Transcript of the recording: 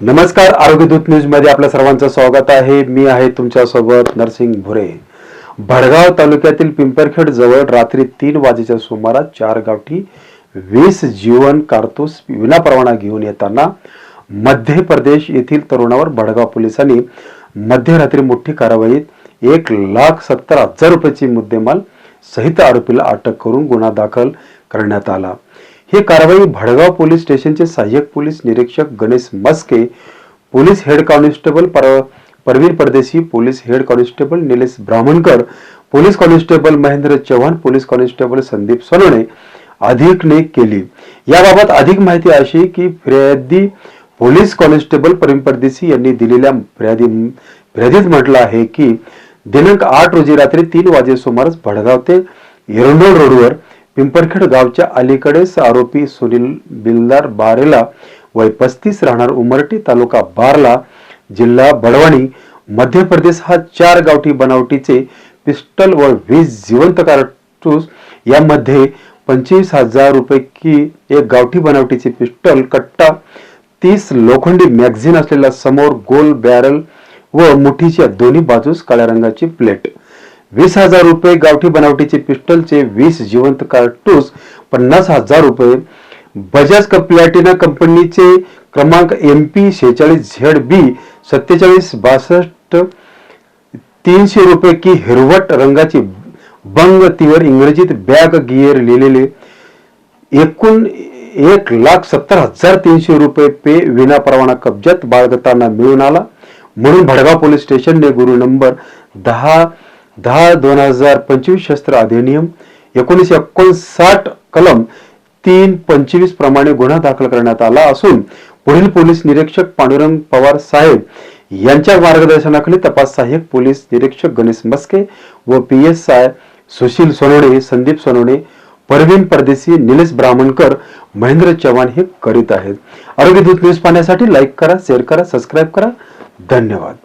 नमस्कार आरोग्यदूत न्यूजमध्ये आपल्या सर्वांचं स्वागत आहे. मी आहे तुमच्यासोबत नरसिंग भुरे. भडगाव तालुक्यातील पिंपरखेड जवळ रात्री तीन वाजेच्या सुमारास चार गावठी वीस जीवन कारतूस विनापरवाना घेऊन येताना मध्य प्रदेश येथील तरुणावर भडगाव पोलिसांनी मध्यरात्री मोठी कारवाईत एक लाख सत्तर हजार रुपयाची मुद्देमाल सहित आरोपीला अटक करून गुन्हा दाखल करण्यात आला. ही कारवाई भडगाव पोलीस स्टेशनचे सहाय्यक पोलीस निरीक्षक Ganesh Maske police head constable पर Parveen Pardeshi police head constable Nilesh Brahmankar police constable Mahendra Chavan police constable Sandeep Sonawane अधिकने केली. याबाबत अधिक माहिती अशी की फिर्यादी पोलीस कॉन्स्टेबल परवीन परदेशी यांनी दिलेल्या फिर्यादी फिर्यादीत म्हटलं आहे की दिनांक आठ रोजी रात्री तीन वाजे सुमारास भडगाव ते एरंडोल रोडवर पिंपरखेड गावच्या अलीकडेच आरोपी सुनील बिलदार बारेला वय पस्तीस राहणार उमरटी तालुका बारला जिल्हा बडवाणी मध्य प्रदेश हा चार गावठी बनावटीचे पिस्टल व वीस जिवंत कारतूस यामध्ये पंचवीस हजार रुपये की एक गावठी बनावटीचे पिस्टल कट्टा तीस लोखंडी मॅगझिन असलेला समोर गोल बॅरल व मुठीच्या दोन्ही बाजूस काळ्या रंगाची प्लेट वीस हजार रुपये गावठी बनावटीचे पिस्टलचे वीस जिवंत कार्टूस पन्नास हजार रुपये. बजाज प्लॅटिना कंपनीचे क्रमांक एम पी शेहेचाळीस झेड बी सत्तेचाळीस बासष्ट. तीनशे रुपये की हिरवट रंगाची बंग तीवर इंग्रजीत बॅग गिअर लिहिलेले. एकूण एक लाख सत्तर हजार तीनशे रुपये पे विना परवाना कब्जात बाळगताना मिळून आला. म्हणून भडगाव पोलीस स्टेशनने गुरु नंबर दहा दहा दोन हजार पंचवीस शस्त्र अधिनियम एकोणीसशे एकोणसाठ कलम तीन पंचवीस प्रमाणे गुन्हा दाखल करण्यात आला असून पुढील पोलीस निरीक्षक पांडुरंग पवार साहेब यांच्या मार्गदर्शनाखाली तपास सहाय्यक पोलीस निरीक्षक गणेश मस्के व P S I Sushil Sonawane Sandeep Sonawane Parveen Pardeshi Nilesh Brahmankar Mahendra Chavan हे करीत आहेत. आरोग्य दूत न्यूज पाहण्यासाठी लाईक करा शेअर करा सबस्क्राईब करा. धन्यवाद.